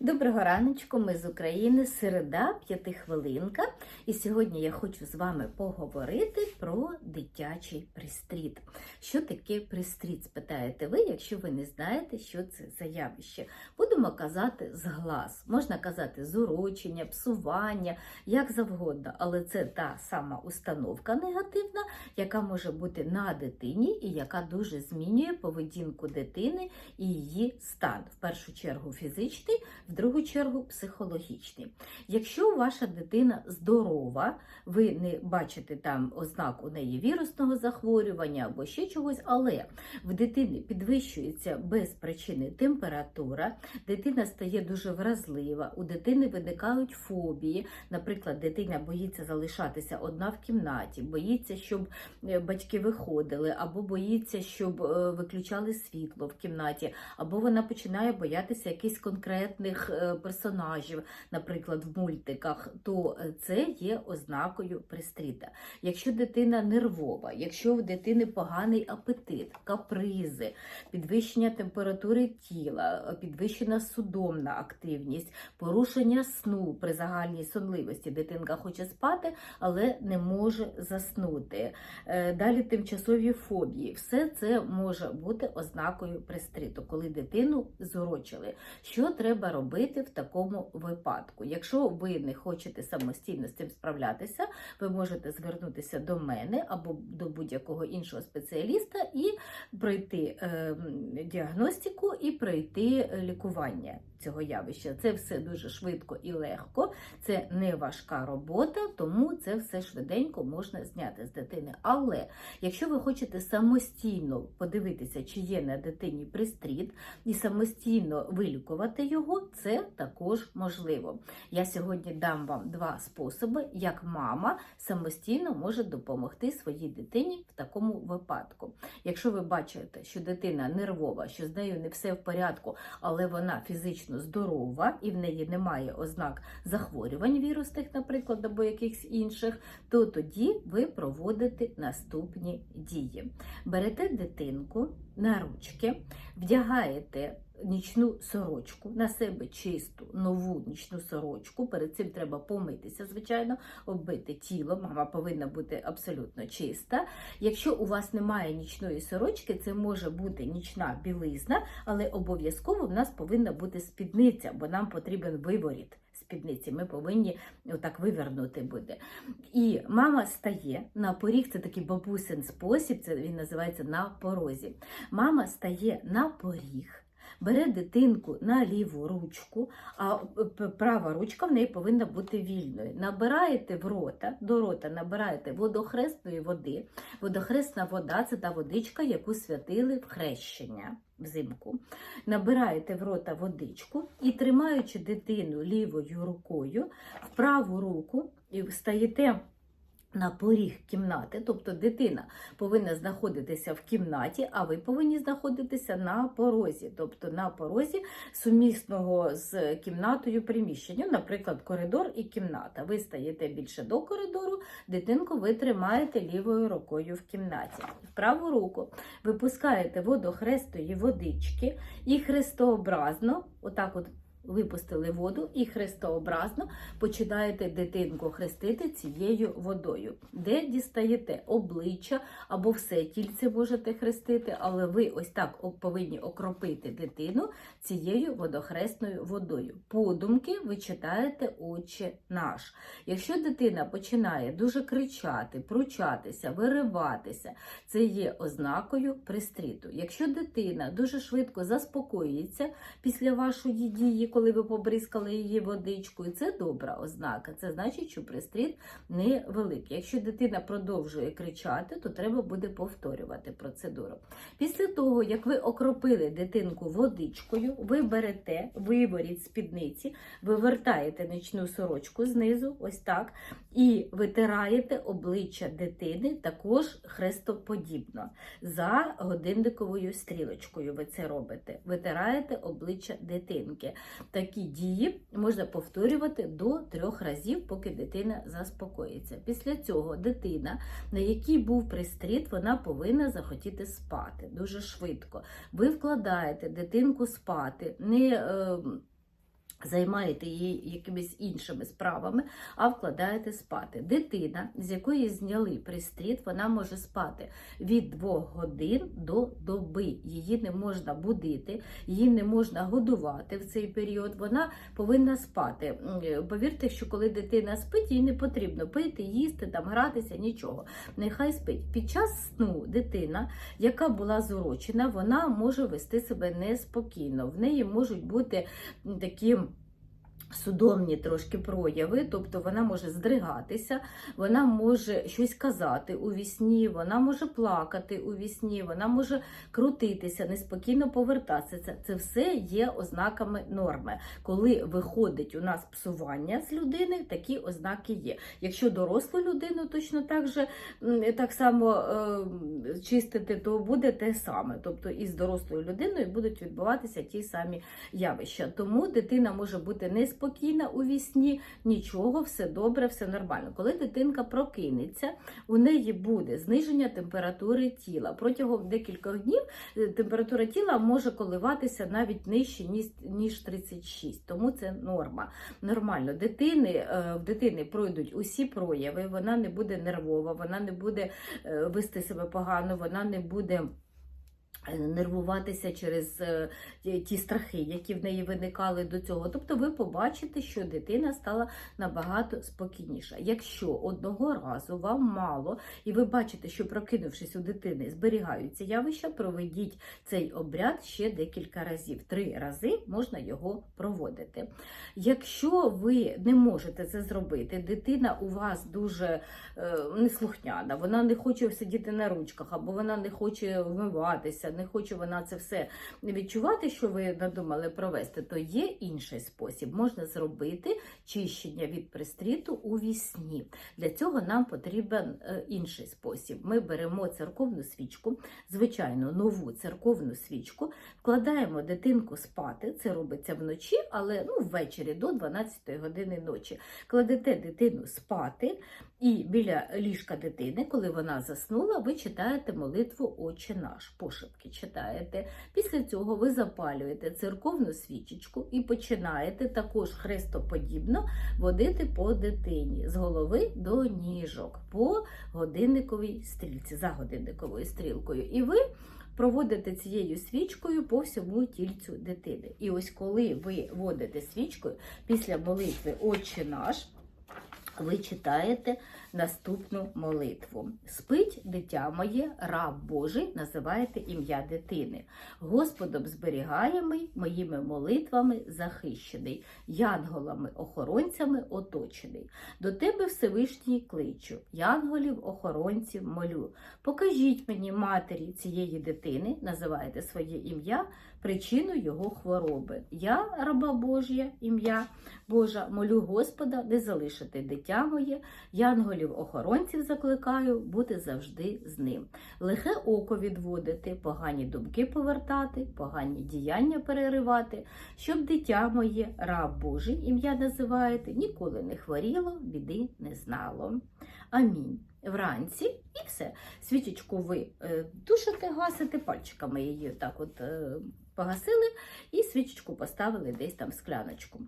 Доброго раночку, ми з України, середа, п'ятихвилинка. І сьогодні я хочу з вами поговорити про дитячий пристріт. Що таке пристріт, спитаєте ви, якщо ви не знаєте, що це за явище. Будемо казати з глаз, можна казати зурочення, псування, як завгодно, але це та сама установка негативна, яка може бути на дитині і яка дуже змінює поведінку дитини і її стан. В першу чергу фізичний в другу чергу психологічний. Якщо ваша дитина здорова, ви не бачите там ознак у неї вірусного захворювання або ще чогось, але в дитини підвищується без причини температура, дитина стає дуже вразлива, у дитини виникають фобії. Наприклад, дитина боїться залишатися одна в кімнаті, боїться, щоб е, батьки виходили, або боїться, щоб е, виключали світло в кімнаті, або вона починає боятися якихось конкретних е, персонажів, наприклад, в мультиках, то е, це є ознакою пристріта. Якщо дитина нервова, якщо в дитини поганий апетит, капризи, підвищення температури тіла, е, підвищена судомна активність, порушення сну при загальній сонливості, дитинка хоче спати, але не може заснути. Далі тимчасові фобії. Все це може бути ознакою пристріту, коли дитину зорочили. Що треба робити в такому випадку? Якщо ви не хочете самостійно з цим справлятися, ви можете звернутися до мене або до будь-якого іншого спеціаліста і пройти е, діагностику і пройти лікування цього явища. Це все дуже швидко і легко, це не важка робота, тому це все швиденько можна зняти з дитини. Але якщо ви хочете самостійно подивитися, чи є на дитині пристріт, і самостійно вилікувати його, це також можливо. Я сьогодні дам вам два способи, як мама самостійно може допомогти своїй дитині в такому випадку. Якщо ви бачите, що дитина нервова, що з нею не все в порядку, але вона фізично здорова і в неї немає ознак захворювань вірусних, наприклад, або якихось інших, то тоді ви проводите наступні дії. Берете дитинку на ручки, вдягаєте нічну сорочку, на себе чисту, нову нічну сорочку. Перед цим треба помитися, звичайно, оббити тіло. Мама повинна бути абсолютно чиста. Якщо у вас немає нічної сорочки, це може бути нічна білизна, але обов'язково в нас повинна бути спідниця, бо нам потрібен виворіт. Спідниці ми повинні отак вивернути буде. І мама стає на поріг, це такий бабусин спосіб, це він називається на порозі. Мама стає на поріг. Бере дитинку на ліву ручку, а права ручка в неї повинна бути вільною. Набираєте в рота, до рота набираєте водохресної води. Водохресна вода це та водичка, яку святили в хрещення взимку. Набираєте в рота водичку і, тримаючи дитину лівою рукою, в праву руку і стаєте. На поріг кімнати, тобто дитина повинна знаходитися в кімнаті, а ви повинні знаходитися на порозі, тобто на порозі сумісного з кімнатою приміщення, наприклад, коридор і кімната. Ви стаєте більше до коридору, дитинку ви тримаєте лівою рукою в кімнаті. В праву руку випускаєте водохрестої водички і хрестообразно, отак от. Випустили воду і хрестообразно починаєте дитинку хрестити цією водою. Де дістаєте обличчя або все тільце можете хрестити, але ви ось так повинні окропити дитину цією водохресною водою. Подумки ви читаєте Отче наш. Якщо дитина починає дуже кричати, пручатися, вириватися, це є ознакою пристріту. Якщо дитина дуже швидко заспокоїться після вашої дії, коли ви побризкали її водичкою, це добра ознака. Це значить, що пристріт невеликий. Якщо дитина продовжує кричати, то треба буде повторювати процедуру. Після того, як ви окропили дитинку водичкою, ви берете виворіть спідниці, вивертаєте нічну сорочку знизу, ось так, і витираєте обличчя дитини також хрестоподібно. За годинниковою стрілочкою ви це робите. Витираєте обличчя дитинки. Такі дії можна повторювати до трьох разів, поки дитина заспокоїться. Після цього дитина, на якій був пристріт, вона повинна захотіти спати дуже швидко. Ви вкладаєте дитинку спати. не... Займаєте її якимись іншими справами, а вкладаєте спати. Дитина, з якої зняли пристріт, вона може спати від 2 годин до доби. Її не можна будити, її не можна годувати в цей період. Вона повинна спати. Е, Повірте, що коли дитина спить, їй не потрібно пити, їсти, там гратися, нічого. Нехай спить. Під час сну дитина, яка була зорочена, вона може вести себе неспокійно. В неї можуть бути такі судомні трошки прояви, тобто вона може здригатися, вона може щось казати у вісні, вона може плакати у вісні, вона може крутитися, неспокійно повертатися. Це, це все є ознаками норми. Коли виходить у нас псування з людини, такі ознаки є. Якщо дорослу людину точно так же так само е, чистити, то буде те саме. Тобто і з дорослою людиною будуть відбуватися ті самі явища. Тому дитина може бути неспокійна у вісні, нічого, все добре, все нормально. Коли дитинка прокинеться, у неї буде зниження температури тіла. Протягом декількох днів е, температура тіла може коливатися навіть нижче, ніж, ніж 36, тому це норма. Нормально. Дитини, е, в дитини пройдуть усі прояви, вона не буде нервова, вона не буде е, вести себе погано, вона не буде. Е, Нервуватися через е, ті- страхи, які в неї виникали до цього. Тобто ви побачите, що дитина стала набагато спокійніша. Якщо одного разу вам мало, і ви бачите, що прокинувшись у дитини, зберігаються явища, проведіть цей обряд ще декілька разів. Три рази можна його проводити. Якщо ви не можете це зробити, дитина у вас дуже е, неслухняна, вона не хоче сидіти на ручках, або вона не хоче вмиватися, не хоче вона це все відчувати, що ви надумали провести, то є інший спосіб. Можна зробити чищення від пристріту у вісні. Для цього нам потрібен е, інший спосіб. Ми беремо церковну свічку, звичайно, нову церковну свічку, вкладаємо дитинку спати. Це робиться вночі, але ну, ввечері до 12 години ночі. Кладете дитину спати, і біля ліжка дитини, коли вона заснула, ви читаєте молитву Отче наш, пошепки читаєте. Після цього ви запалюєте церковну свічечку і починаєте також хрестоподібно водити по дитині з голови до ніжок по годинниковій стрілці, за годинниковою стрілкою. І ви проводите цією свічкою по всьому тільцю дитини. І ось коли ви водите свічкою після молитви Отче наш. Ви читаєте наступну молитву. Спить дитя моє, раб Божий, називаєте ім'я дитини. Господом зберігаємий, моїми молитвами захищений, янголами-охоронцями оточений. До тебе Всевишній кличу, янголів-охоронців молю. Покажіть мені матері цієї дитини, називаєте своє ім'я, причину його хвороби. Я, раба Божя, ім'я Божа, молю Господа не залишити дитя моє, янголів-охоронців закликаю бути завжди з ним. Лихе око відводити, погані думки повертати, погані діяння переривати, щоб дитя моє, раб Божий, ім'я називаєте, ніколи не хворіло, біди не знало. Амінь. Вранці і все. Свічечку ви е, тушите, гасите, пальчиками її так от е, погасили, і свічечку поставили десь там в скляночку.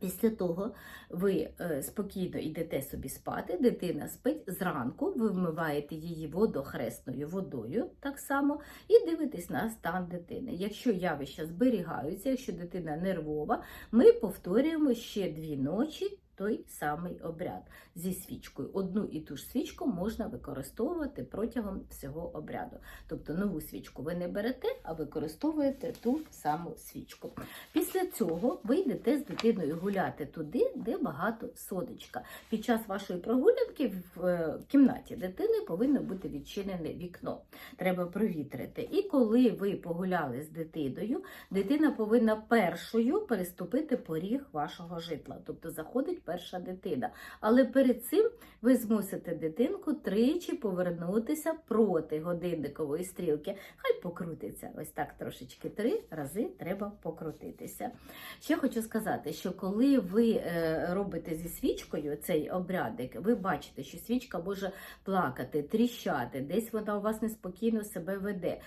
Після того ви е, спокійно йдете собі спати, дитина спить зранку, ви вмиваєте її водохресною водою так само і дивитесь на стан дитини. Якщо явища зберігаються, якщо дитина нервова, ми повторюємо ще дві ночі. Той самий обряд зі свічкою. Одну і ту ж свічку можна використовувати протягом всього обряду. Тобто нову свічку ви не берете, а використовуєте ту саму свічку. Після цього ви йдете з дитиною гуляти туди, де багато сонечка. Під час вашої прогулянки в е, кімнаті дитини повинно бути відчинене вікно. Треба провітрити. І коли ви погуляли з дитиною, дитина повинна першою переступити поріг вашого житла, тобто заходить перша дитина. Але перед цим ви змусите дитинку тричі повернутися проти годинникової стрілки. Хай покрутиться. Ось так трошечки три рази треба покрутитися. Ще хочу сказати, що коли ви е, робите зі свічкою цей обрядик, ви бачите, що свічка може плакати, тріщати, десь вона у вас неспокійно себе веде.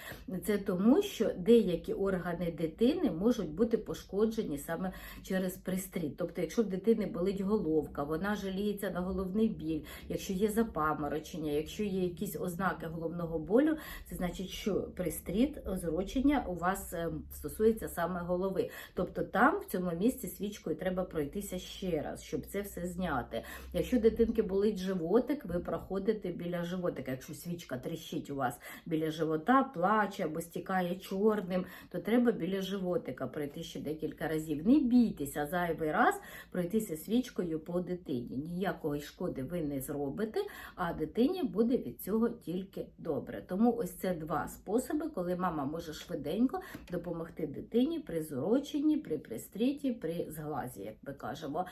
Це тому, що деякі органи дитини можуть бути пошкоджені саме через пристріт. Тобто, якщо в дитини болить головка, вона жаліється на головний біль, якщо є запаморочення, якщо є якісь ознаки головного болю, це значить, що пристріт, озрочення у вас е, стосується саме голови. Тобто там, в цьому місці, свічкою треба пройтися ще раз, щоб це все зняти. Якщо дитинки болить животик, ви проходите біля животика. Якщо свічка тріщить у вас біля живота, плаче або стікає чорним, то треба біля животика пройти ще декілька разів. Не бійтеся зайвий раз пройтися свічкою по дитині. Ніякої шкоди ви не зробите, а дитині буде від цього тільки добре. Тому ось це два способи, коли мама може швиденько допомогти дитині при зороченні, при пристріті, при зглазі, як ми кажемо.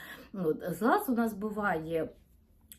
зглаз у нас буває.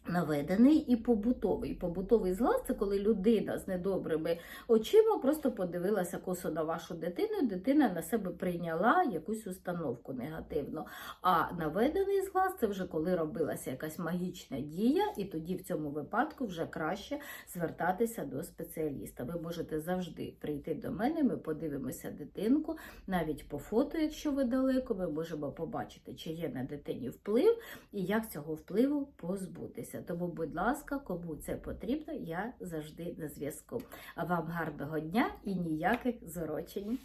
Наведений і побутовий. Побутовий зглаз це коли людина з недобрими очима просто подивилася косо на вашу дитину, і дитина на себе прийняла якусь установку негативну. А наведений зглаз це вже коли робилася якась магічна дія, і тоді в цьому випадку вже краще звертатися до спеціаліста. Ви можете завжди прийти до мене, ми подивимося дитинку, навіть по фото, якщо ви далеко, ми можемо побачити, чи є на дитині вплив і як цього впливу позбутися. Тому, будь ласка, кому це потрібно, я завжди на зв'язку. А вам гарного дня і ніяких зорочень.